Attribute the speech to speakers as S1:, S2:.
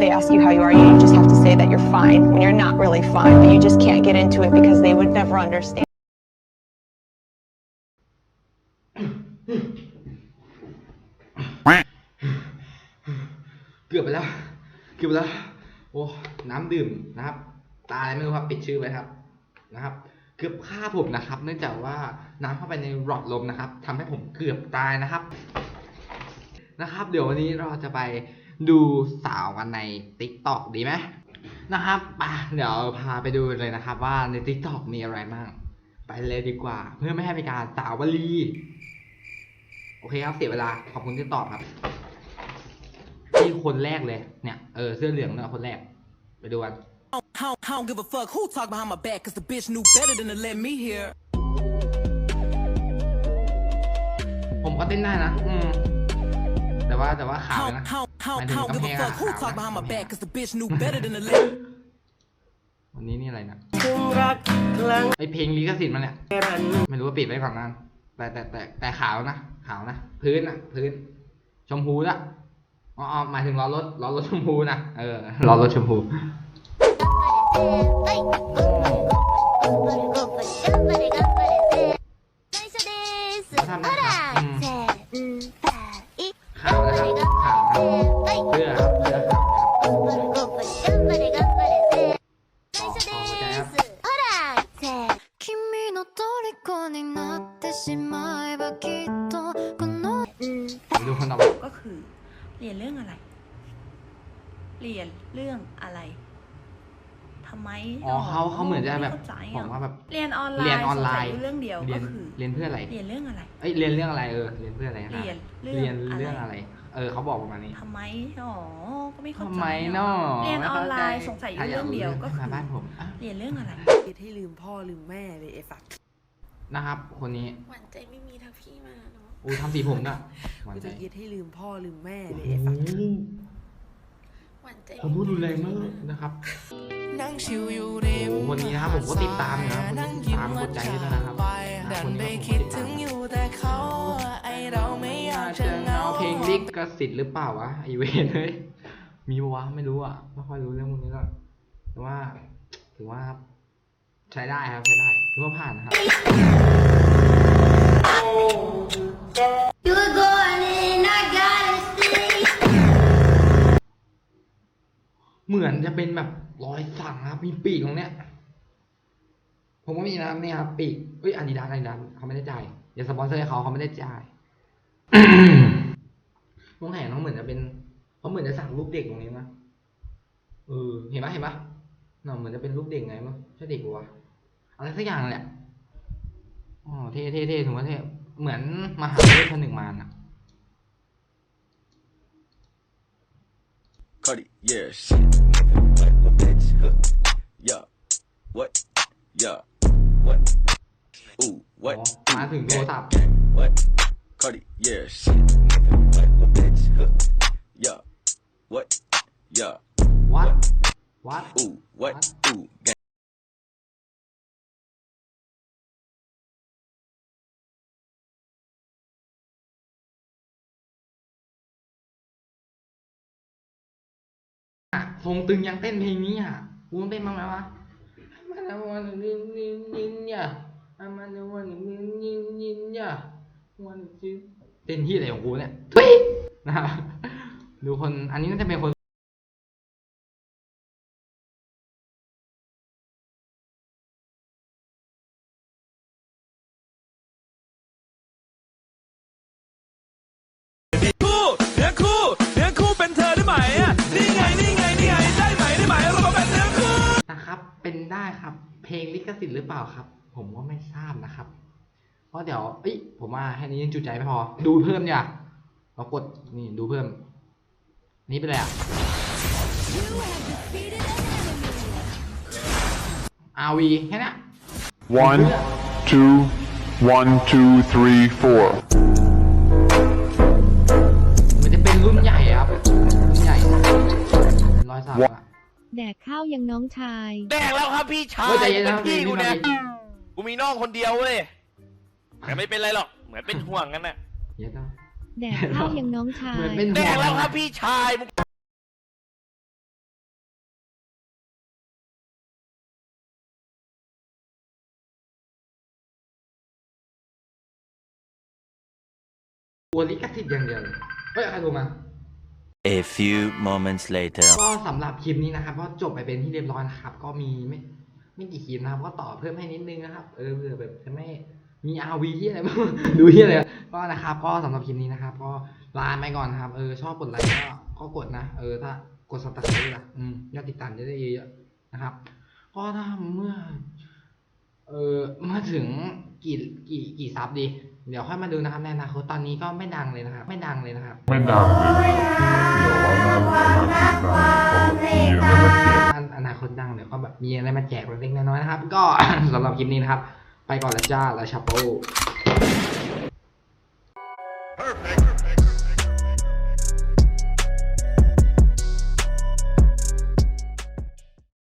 S1: They ask you how you are, you just have to say that you're fine when you're not really fine, but you just can't get into it because they would never understand. เกือบไปแล้ว เกือบแล้วโอ้น้ำดื่มนะครับ ตาอะไรไม่รู้ครับ ปิดชื่อไว้ครับ นะครับ เกือบฆ่าผมนะครับ เนื่องจากว่าน้ำเข้าไปในหลอดลมนะครับทำให้ผมเกือบตายนะครับ นะครับ เดี๋ยววันนี้เราจะไปดูสาวกันใน t ิ k t o k ดีไหมนะครับปะเดี๋ยวพาไปดูเลยนะครับ ว่าใน t ิ k t o k มีอะไรบ้างไปเลยดีกว่า เพื่อไม่ให้เป็นการสาววลีโอเคครับเสียเวลา ขอบคุณที่ตอบครับ ที่คนแรกเลย เนี่ย เออเสื้อเหลืองเนี่ยคนแรก ไปดูกัน I don't, I don't give a fuck who talk behind my back, cause the bitch knew better than to let me hear. ผมก็เต้นได้นะ อืม แต่ว่าแต่ว่าขาดนะ h o w n o u give a fuck who talk behind my back, cause the bitch knew better than the l a d วันนี้นี่อะไรนะไอเพลงลิขสิทธิ์มันเนี่ยไม่รู้ว่าปิดไว้ก่อนนั้นแต่แต่แต่แต่ขาวนะขาวนะพื้นนะพื้น ชมพูนะอ๋อหมายถึงล้อรถล้อรถชมพูนะเออล้อรถชมพูเอ้ย
S2: しまえばきっとこのอืมดูคนตอไก็คือเรียนเรื่องอะไร เรียนเรื่องอะไรทำไม อ๋อ
S1: เขา เขาเหมือนจะแบบผมบอกว่าแบบ
S2: เรียนออนไลน์เรียนออนไลน์ เรื่องเดียวเรีก็ยนคือเรียนเพื่ออะไร เรียนเรื่องอะไร
S1: เอ้ย เรียนเรื่องอะไร เออ เรียนเพื่ออะไรนะเรียนเรื่องอะไร เออ เขาบอกประมาณนี้
S2: ทำไมอ๋อก็ไม่เข้าทำใจไมเนาะเรียนออนไลน์สงสัยอยู่เรื่องเดียวก็คืมาอบ้านผมเรียนเรื่องอะไร ที่ให้ลืมพ่อลืมแม่
S1: เลยไอ้ฝักนะครับ คนนี้ หวานใจไม่มีทักพี่มาเนาะอู้ทำสีผมน้วยหวานใจยึดให้ลืมพ่อลืมแม่เลยฝอัส้หวานใจผมพูดดูแรงมากนะครับ นั่งชิวอยู่ริมโอ้วันนี้นะครับผมก็ติดตามนะครับิตามกดใจให้ด้วยนะครับดัคนนไปที่ผมคิดติดถึตามงอยู่แต่เขาไอเราไม่อยากจะเงาเพลงลิขสิทธิ์หรือเปล่าวะไอเวนเฮ้ย มีปะวะไม่รู้อ่ะไม่ค่อยรู้เรื่องพวกนี้หรอก แต่ว่าถือว่าใช้ได้ครับใช้ได้ถือว่าผ่านนะครับเหมือนจะเป็นแบบรอยสักงครับมีปีกตรงเนี้ยผมก็มีนะเนี่ยครับปีกเอ้ยอันิดานอานีดานเขาไม่ได้จ่ายอย่าสปอนเซอร์เขา เขาไม่ได้จ่ายน้องแหนน้องเหมือนจะเป็นเขาเหมือนจะสั่งรูปเด็กตรงนี้นะเออเห็นปะเห็นปะหน่อเหมือนจะเป็นรูปเด็กไงมั้งใช่เด็กวะอะไรสักอย่างแหละอ๋อเท่เท่เท่ถือว่าเท่เหมือนมหาเทพหนึ่งมานอ่ะคอร์ดิเยส yeah what yeah what มาถึงโทรศัพท์ what Cardi yeah shit yeah what yeah what วัดอูว o ดอูแกฮงตึงยังเต้นเพลงนี้อ่ะกูเต้นบ้างไหมวะมาแล้ววันนี้นี่นเนี่ยมาแล้ววันี้นี่นี่นเนี่ยวันนี้เต้นที่อะไรของกูเนี่ยฮ้ยนะครับดูคนอันนี้น่าจะเป็นคนับเป็นได้ครับ เพลงลิขสิทธิ์หรือเปล่าครับ ผมก็ไม่ทราบนะครับ เพราะเดี๋ยวเอ้ยผมว่าแค่นี้ยังจุใจไม่พอ ดูเพิ่มเนี่ย เรากด นี่ดูเพิ่ม นี่ไปเลยอ่ะอาวีแค่นี้ one two one two three four มอนจะเป็นรุ่นใหญ่ครับรุ่นใหญ่ร้อยสาม
S2: แดกข้าวยังน้องชาย
S1: แดกแล้วครับพี่ชายเป็นพี่กูนะี่กูมีน้องคนเดียวเว้ยแต่ไม่เป็นไรหรอก เหมือนเป็นห่วงกันน่ะะ
S2: แดกข้าวยังน้องชาย
S1: แดกแล้วครับพี่ชายวึงกลัวลิขสทิ์อย่างเดียวเฮ้ยใครโทรมา A few moments later ก็สำหรับคลิปนี้นะครับก็จบไปเป็นที่เรียบร้อยนะครับ ก็มีไม่ ไม่กี่คลิปนะครับ ก็ต่อเพิ่มให้นิดนึงนะครับ เออเผื่อแบบจะไม่มีอาวีที่อะไรบ้างดูที่อะไรก็นะครับ ก็สำหรับคลิปนี้นะครับ ก็ลาไปก่อนนะครับ เออ ชอบกดไลค์ก็กดนะ เออ ถ้ากดสตบร์ไคร้ละอืมยอดติดตามจะได้เยอะๆนะครับ ก็ถ้าเมื่อ เออมาถึงกี่กี่กี่ซับดีเดี๋ยวค่อยมาดูนะครับในอนาคตตอนนี้ก็ไม่ดังเลยนะครับ ไม่ดังเลยนะครับ ไม่ดังเลยอนาคตดังเดี๋ยวก็แบบมีอะไรมาแจกเล็กน้อยๆนะครับ ก็สำหรับคลิปนี้นะครับ ไปก่อนละจ้าละชาโป Perfect.